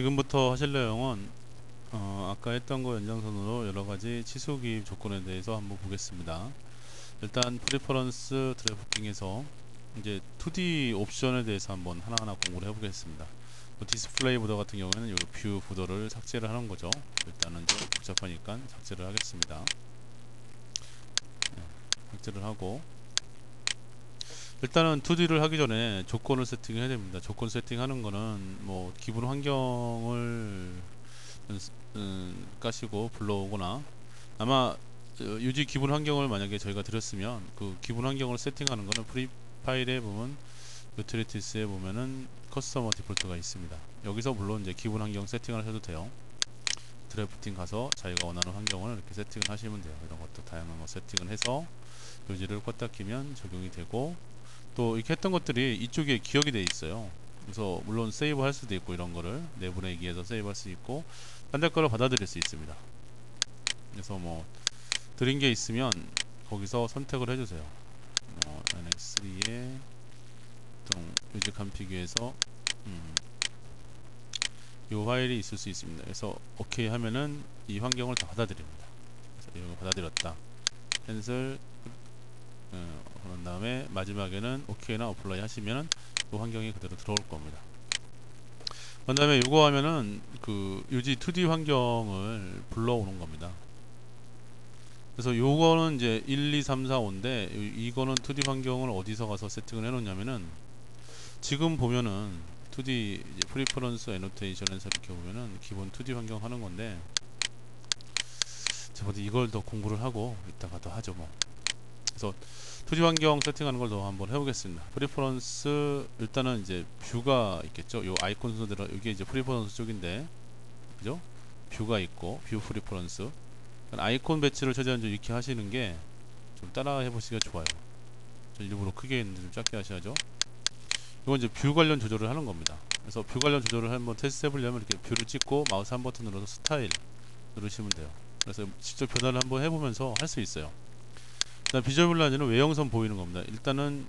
지금부터 하실 내용은 어, 아까 했던 거 연장선으로 여러 가지 취소 기입 조건에 대해서 한번 보겠습니다. 일단 프리퍼런스 드래프팅에서 이제 2D 옵션에 대해서 한번 하나하나 공부를 해보겠습니다. 뭐 디스플레이 보더 같은 경우에는 이뷰 보더를 삭제를 하는 거죠. 일단은 좀 복잡하니까 삭제를 하겠습니다. 네, 삭제를 하고 일단은 2D를 하기 전에 조건을 세팅해야 됩니다. 조건 세팅하는 거는 뭐 기본 환경을 음, 까시고 불러오거나 아마 유지 기본 환경을 만약에 저희가 드렸으면 그 기본 환경을 세팅하는 거는 프리 파일에 보면 유틸리티스에 보면은 커스터머 디폴트가 있습니다. 여기서 물론 이제 기본 환경 세팅을 하셔도 돼요. 드래프팅 가서 자기가 원하는 환경을 이렇게 세팅을 하시면 돼요. 이런 것도 다양한 거 세팅을 해서 요지를 껐다 키면 적용이 되고 또 이렇게 했던 것들이 이쪽에 기억이 돼 있어요. 그래서 물론 세이브 할 수도 있고 이런 거를 내보내기에서 세이브 할 수 있고 딴데 거를 받아들일 수 있습니다. 그래서 뭐 드린 게 있으면 거기서 선택을 해주세요. 어, NX3에 동 유지 컴피규에서 음, 이 파일이 있을 수 있습니다. 그래서 오케이 하면은 이 환경을 다 받아들입니다. 그래서 이거 받아들였다. 캔슬 어, 그런 다음에 마지막에는 오케이나 어플라이 하시면은 이 환경이 그대로 들어올 겁니다. 그 다음에 이거 하면은 그 유지 2D 환경을 불러오는 겁니다. 그래서 요거는 이제 1, 2, 3, 4, 5인데 이거는 2D 환경을 어디서 가서 세팅을 해 놓냐면은 지금 보면은 2D 이제 프리퍼런스 애노테이션에서 이렇게 보면은 기본 2D 환경 하는 건데 제가 이걸 더 공부를 하고 이따가 더 하죠 뭐. 그래서 2D 환경 세팅하는 걸 더 한번 해보겠습니다. 프리퍼런스 일단은 이제 뷰가 있겠죠. 요 아이콘 순서대로 이게 이제 프리퍼런스 쪽인데 그죠? 뷰가 있고 뷰 프리퍼런스 아이콘 배치를 최대한 좀 이렇게 하시는 게 좀 따라 해 보시기가 좋아요. 저 일부러 크게 했는데 좀 작게 하셔야죠. 이건 이제 뷰 관련 조절을 하는 겁니다. 그래서 뷰 관련 조절을 한번 테스트 해보려면 이렇게 뷰를 찍고 마우스 한 버튼 눌러서 스타일 누르시면 돼요. 그래서 직접 변화를 한번 해보면서 할 수 있어요. 비주얼 블라인은 외형선 보이는 겁니다. 일단은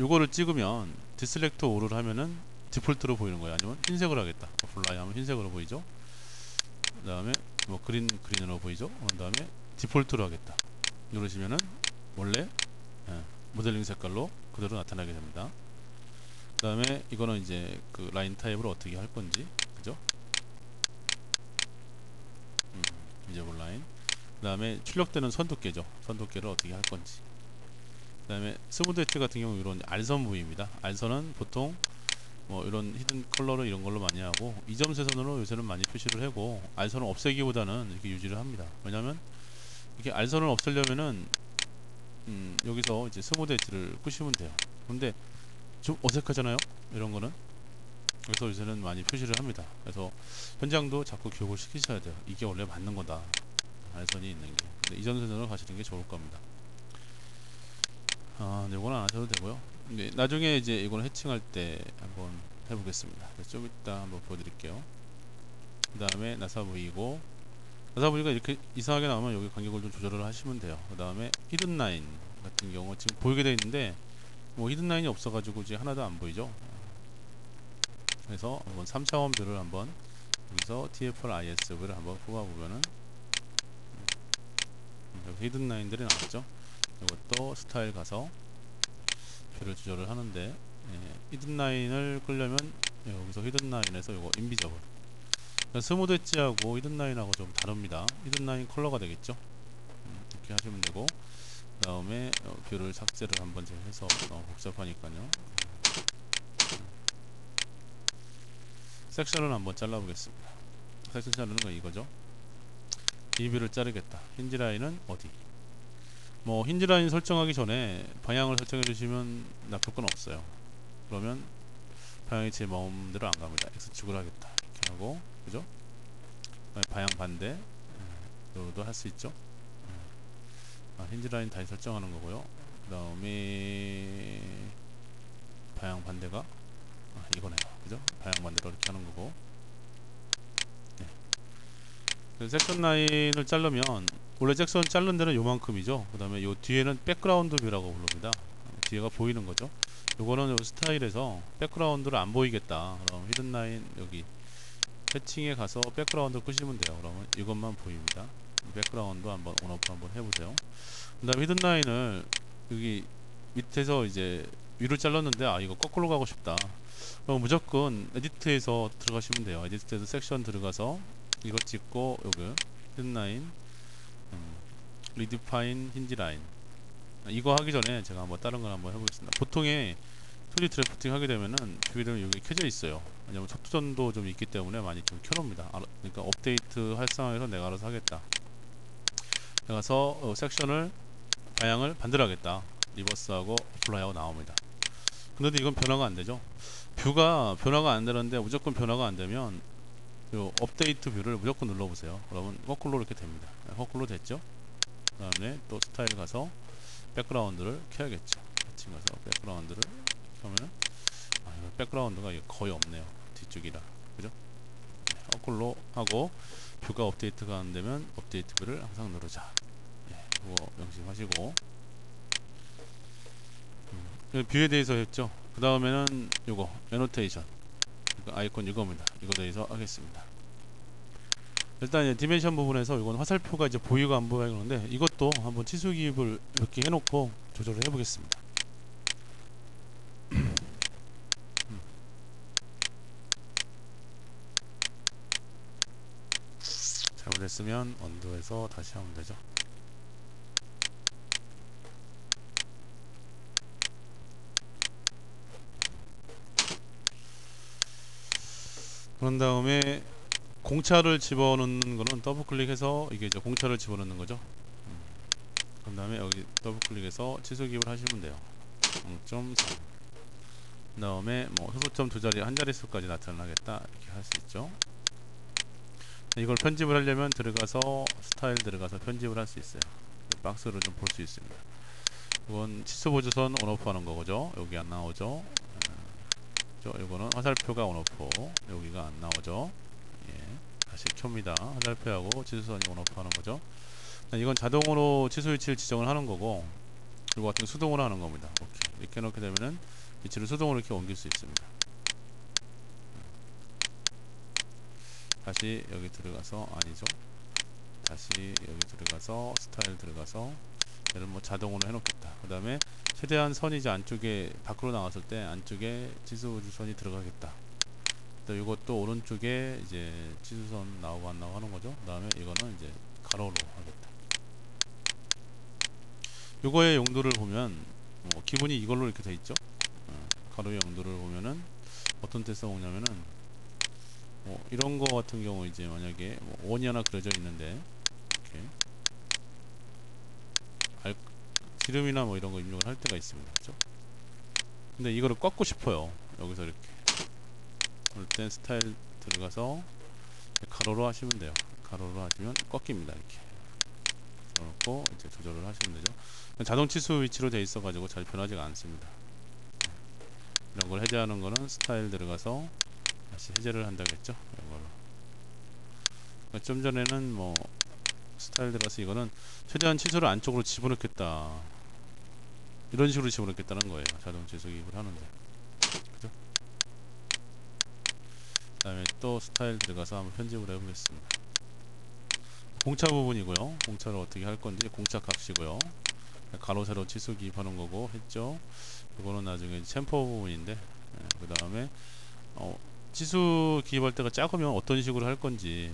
요거를 찍으면 디셀렉트 오를 하면은 디폴트로 보이는 거예요. 아니면 흰색으로 하겠다. 블라이 하면 흰색으로 보이죠. 그 다음에 뭐 그린 그린으로 보이죠. 그 다음에 디폴트로 하겠다. 누르시면은 원래 예, 모델링 색깔로 그대로 나타나게 됩니다. 그 다음에 이거는 이제 그 라인 타입을 어떻게 할 건지 그죠? 음, 이제 라인 그 다음에 출력되는 선두께죠. 선두께를 어떻게 할 건지 그 다음에 스무드 엣지 같은 경우 이런 알선 부위입니다. 알선은 보통 뭐 이런 히든 컬러로 이런 걸로 많이 하고 이점 세선으로 요새는 많이 표시를 하고 알선을 없애기보다는 이렇게 유지를 합니다. 왜냐면 이렇게 알선을 없애려면은 음, 여기서 이제 스무드 엣지를 끄시면 돼요. 근데 좀 어색하잖아요. 이런 거는 그래서 요새는 많이 표시를 합니다. 그래서 현장도 자꾸 교육을 시키셔야 돼요. 이게 원래 맞는 거다. 알선이 있는 게. 근데 이전 세선으로 가시는 게 좋을 겁니다. 아, 이건 안 하셔도 되고요. 네, 나중에 이제 이걸 해칭할 때 한번 해보겠습니다. 좀 이따 한번 보여드릴게요. 그 다음에 나사 부위고 나사 부위가 이렇게 이상하게 나오면 여기 간격을 좀 조절을 하시면 돼요. 그 다음에 히든 라인 같은 경우 지금 보이게 되어 있는데 뭐 히든 라인이 없어가지고 이제 하나도 안 보이죠. 그래서 한번 3차원 뷰를 한번 여기서 TFR ISV를 한번 뽑아보면은 음, 여기 히든 라인들이 나왔죠. 이것도 스타일 가서 뷰를 조절을 하는데 예, 히든 라인을 끌려면 여기서 히든 라인에서 이거 인비저블 스무드 엣지하고 히든 라인하고 좀 다릅니다. 히든 라인 컬러가 되겠죠. 음, 이렇게 하시면 되고 그 다음에 어, 뷰를 삭제를 한번 해서 너무 복잡하니까요. 섹션을 한번 잘라보겠습니다. 섹션 자르는 건 이거죠. 이 뷰를 자르겠다. 힌지 라인은 어디? 뭐 힌지 라인 설정하기 전에 방향을 설정해 주시면 나쁠 건 없어요. 그러면 방향이 제 마음대로 안 갑니다. X축을 하겠다. 이렇게 하고 그죠? 방향 반대 이로도 할 수 있죠. 아, 힌지 라인 다시 설정하는 거고요. 그 다음에 방향 반대가 아, 이거네요. 그죠? 방향 반대로 이렇게 하는 거고. 네. 그 섹션 라인을 자르면 원래 잭선 자른 데는 요만큼이죠. 그 다음에 요 뒤에는 백그라운드 뷰라고 부릅니다. 뒤에가 보이는 거죠. 요거는 요 스타일에서 백그라운드를 안 보이겠다. 그럼 히든 라인 여기 해칭에 가서 백그라운드 끄시면 돼요. 그러면 이것만 보입니다. 백그라운드 한번 온오프 한번 해보세요. 그 다음 히든 라인을 여기 밑에서 이제 위로 잘랐는데 아 이거 거꾸로 가고 싶다. 그럼 무조건 에디트에서 들어가시면 돼요. 에디트에서 섹션 들어가서 이거 찍고 여기 히든 라인, 음, 리디파인 힌지 라인 이거 하기 전에 제가 한번 다른 걸 한번 해보겠습니다. 보통에 2D 드래프팅 하게 되면은 뷰이름 여기 켜져 있어요. 왜냐면 속도전도 좀 있기 때문에 많이 좀 켜놓습니다. 알아- 그러니까 업데이트 할 상황에서 내가 알아서 하겠다. 내가서 어, 섹션을 방향을 반대로 하겠다. 리버스하고 어플라이하고 나옵니다. 근데 이건 변화가 안 되죠. 뷰가 변화가 안 되는데 무조건 변화가 안 되면 요 업데이트 뷰를 무조건 눌러보세요. 그러면 거꾸로 이렇게 됩니다. 네, 거꾸로 됐죠. 그 다음에 또 스타일 가서 백그라운드를 켜야겠죠. 지금 가서 백그라운드를 켜면은 아, 백그라운드가 거의 없네요. 뒤쪽이라 그죠? 네, 거꾸로 하고 뷰가 업데이트가 안 되면 업데이트 뷰를 항상 누르자. 예, 그거 명심하시고 음, 뷰에 대해서 했죠. 그 다음에는 요거 그러니까 아이콘 이겁니다. 이거 대해서 하겠습니다. 일단 이제 디멘션 부분에서 이건 화살표가 이제 보이고 안 보이고 그러는데 이것도 한번 치수 기입을 이렇게 해놓고 조절을 해보겠습니다. 음. 잘못했으면 언도에서 다시 하면 되죠. 그런 다음에 공차를 집어넣는 거는 더블 클릭해서 이게 이제 공차를 집어넣는 거죠. 음. 그런 다음에 여기 더블 클릭해서 취소 기입을 하시면 돼요. 0.3. 그 다음에 뭐 소수점 두 자리 한 자릿수까지 나타나겠다 이렇게 할 수 있죠. 이걸 편집을 하려면 들어가서 스타일 들어가서 편집을 할 수 있어요. 박스를 좀 볼 수 있습니다. 이건 치수 보조선 온오프 하는 거죠. 여기 안 나오죠. 저 이거는 화살표가 온오프 여기가 안 나오죠. 예, 다시 켭니다. 화살표하고 치수선이 온오프 하는 거죠. 이건 자동으로 치수 위치를 지정을 하는 거고 이거 같은 거 수동으로 하는 겁니다. 이렇게 이렇게 놓게 되면은 위치를 수동으로 이렇게 옮길 수 있습니다. 다시 여기 들어가서 아니죠. 다시 여기 들어가서 스타일 들어가서 얘를 뭐 자동으로 해놓겠다. 그 다음에 최대한 선이 이제 안쪽에 밖으로 나왔을 때 안쪽에 지수선이 들어가겠다. 또 이것도 오른쪽에 이제 지수선 나오고 안 나오고 하는 거죠. 그 다음에 이거는 이제 가로로 하겠다. 요거의 용도를 보면 뭐 기본이 이걸로 이렇게 돼 있죠. 어, 가로의 용도를 보면은 어떤 때 써먹냐면은 뭐 이런 거 같은 경우 이제 만약에 뭐 원이 하나 그려져 있는데 이렇게 알, 지름이나 뭐 이런 거 입력을 할 때가 있습니다. 그죠? 근데 이거를 꺾고 싶어요. 여기서 이렇게 그럴 땐 스타일 들어가서 가로로 하시면 돼요. 가로로 하시면 꺾입니다. 이렇게 넣고 이제 조절을 하시면 되죠. 자동 치수 위치로 돼 있어 가지고 잘 변하지가 않습니다. 이런 걸 해제하는 거는 스타일 들어가서 다시 해제를 한다겠죠. 이걸로. 그러니까 좀 전에는 뭐 스타일 들어가서 이거는 최대한 치수를 안쪽으로 집어넣겠다. 이런 식으로 집어넣겠다는 거예요. 자동 치수 기입을 하는데. 그죠? 그 다음에 또 스타일 들어가서 한번 편집을 해보겠습니다. 공차 부분이고요. 공차를 어떻게 할 건지 공차 값이고요. 가로 세로 치수 기입하는 거고 했죠. 이거는 나중에 챔퍼 부분인데 예, 그 다음에 어, 치수 기입할 때가 작으면 어떤 식으로 할 건지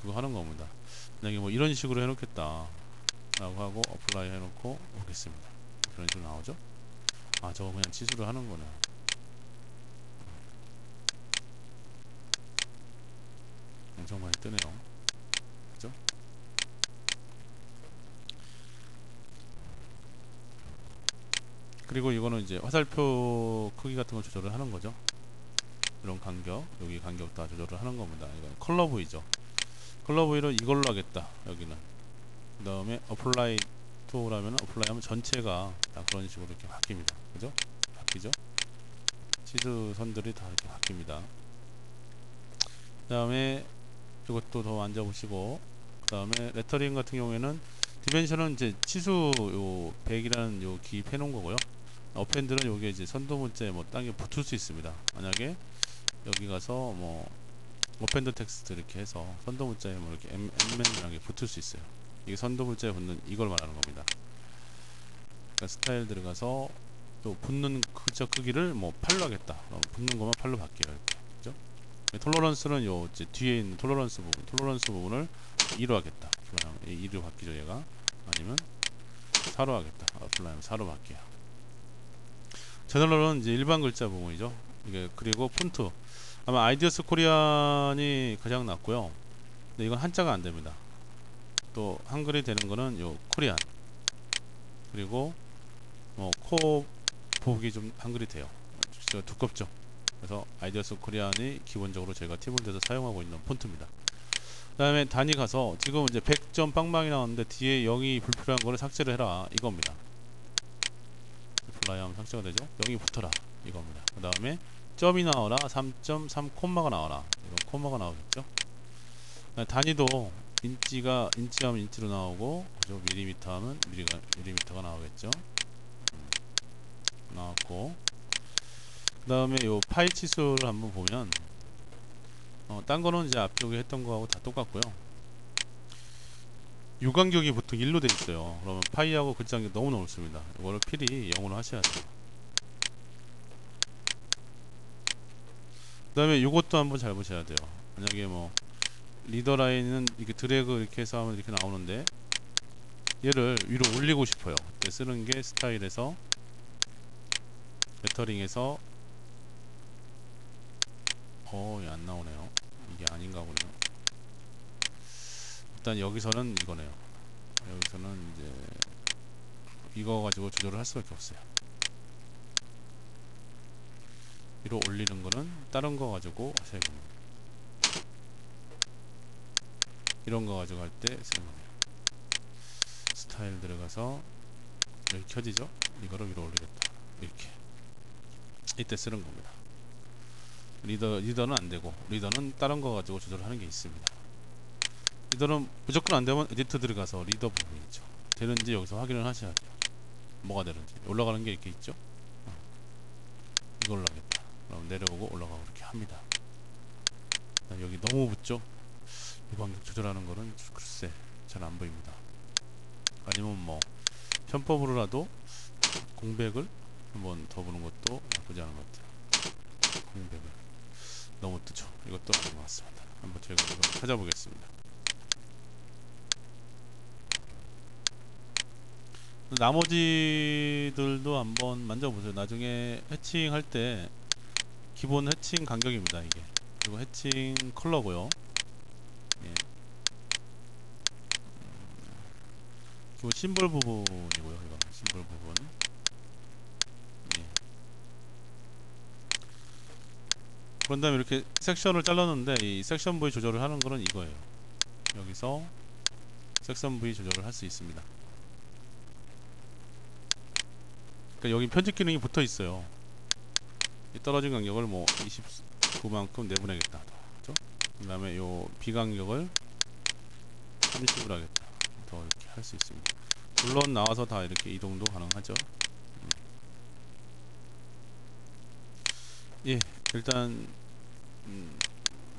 그거 하는 겁니다. 만약에 뭐 이런 식으로 해놓겠다 라고 하고 어플라이 해놓고 오겠습니다. 그런 식으로 나오죠. 아 저거 그냥 치수를 하는 거네. 엄청 많이 뜨네요. 그죠? 그리고 이거는 이제 화살표 크기 같은 걸 조절을 하는 거죠. 이런 간격, 여기 간격 다 조절을 하는 겁니다. 이건 컬러 부위죠. 컬러 부위를 이걸로 하겠다. 여기는. 그 다음에 어플라이 투라면 어플라이 하면 전체가 다 그런 식으로 이렇게 바뀝니다. 그죠? 바뀌죠? 치즈 선들이 다 이렇게 바뀝니다. 그 다음에 이것도 더 만져보시고 그 다음에 레터링 같은 경우에는 디멘션은 이제 치수 요 100이라는 요 기입해 놓은 거고요. 어펜드는 요게 이제 선도 문자에 뭐 땅에 붙을 수 있습니다. 만약에 여기 가서 뭐 어펜드 텍스트 이렇게 해서 선도 문자에 뭐 이렇게 M, M맨이라는 게 붙을 수 있어요. 이게 선도 문자에 붙는 이걸 말하는 겁니다. 그러니까 스타일 들어가서 또 붙는 글자 크기를 뭐 8로 하겠다. 그럼 붙는 것만 8로 바뀌어요. 그죠? 톨러런스는 요 뒤에 있는 톨러런스 부분, 톨러런스 부분을 2로 하겠다. 플라이하면 2로 바뀌죠, 얘가. 아니면 4로 하겠다. 아, 플라이하면 4로 바뀌어요. 제너럴은 이제 일반 글자 부분이죠. 이게 그리고 폰트. 아마 아이디어스 코리안이 가장 낫고요. 근데 이건 한자가 안 됩니다. 또 한글이 되는 거는 요 코리안. 그리고 뭐코 보기 좀 한글이 돼요. 진짜 두껍죠. 그래서 아이디어스 코리안이 기본적으로 저희가 티볼드에서 사용하고 있는 폰트입니다. 그 다음에 단위 가서 지금 이제 100점 빵빵이 나왔는데 뒤에 0이 불필요한 거를 삭제를 해라 이겁니다. 플라이 하면 삭제가 되죠. 0이 붙어라 이겁니다. 그 다음에 점이 나와라 3.3 콤마가 나와라 이런 콤마가 나오겠죠. 단위도 인치가 인치하면 인치로 나오고 그죠? 밀리미터 하면 밀리가, 밀리미터가 나오겠죠. 음, 나왔고 그 다음에 요 파이 치수를 한번 보면 어, 딴 거는 이제 앞쪽에 했던 거하고 다 똑같고요. 유간격이 보통 1로 돼 있어요. 그러면 파이하고 글자간격 너무 넓습니다. 이거를 필히 0으로 하셔야 돼요. 그 다음에 요것도 한번 잘 보셔야 돼요. 만약에 뭐 리더 라인은 이렇게 드래그 이렇게 해서 하면 이렇게 나오는데 얘를 위로 올리고 싶어요. 쓰는 게 스타일에서 레터링에서 어, 예, 안 나오네요. 이게 아닌가 보네요. 일단 여기서는 이거네요. 여기서는 이제 이거 가지고 조절을 할 수밖에 없어요. 위로 올리는 거는 다른 거 가지고 하셔야 됩니다. 이런 거할때 거예요. 스타일 들어가서 여기 켜지죠? 이거를 위로 올리겠다. 이렇게. 이때 쓰는 겁니다. 리더, 리더는 안 되고, 리더는 다른 거 가지고 조절하는 게 있습니다. 리더는 무조건 안 되면 에디터 들어가서 리더 부분 있죠. 되는지 여기서 확인을 하셔야 돼요. 뭐가 되는지. 올라가는 게 이렇게 있죠? 어. 이걸로 하겠다. 그럼 내려오고 올라가고 이렇게 합니다. 여기 너무 붙죠? 이 간격 조절하는 거는 글쎄 잘 안 보입니다. 아니면 뭐 편법으로라도 공백을 한번 더 보는 것도 나쁘지 않은 것 같아요. 공백을 너무 뜨죠. 이것도 아닌 것 같습니다. 한번 제가 이걸 찾아보겠습니다. 나머지들도 한번 만져보세요. 나중에 해칭 할 때 기본 해칭 간격입니다. 이게 그리고 해칭 컬러고요. 예. 기본 심볼 부분이고요. 이거 심볼 부분. 예. 그런 다음에 이렇게 섹션을 잘랐는데 이 섹션 부위 조절을 하는 거는 이거예요. 여기서 섹션 부위 조절을 할 수 있습니다. 그러니까 여기 편집 기능이 붙어 있어요. 이 떨어진 간격을 뭐 29만큼 내보내겠다. 그죠? 그 다음에 요 비간격을 30으로 하겠다. 더 이렇게 할 수 있습니다. 물론 나와서 다 이렇게 이동도 가능하죠. 음. 예, 일단 음,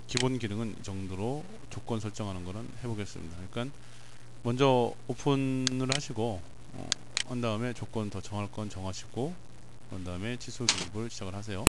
기본 기능은 이 정도로 조건 설정하는 거는 해보겠습니다. 그러니까 먼저 오픈을 하시고 어, 한 다음에 조건 더 정할 건 정하시고 그런 다음에 취소 기입을 시작을 하세요.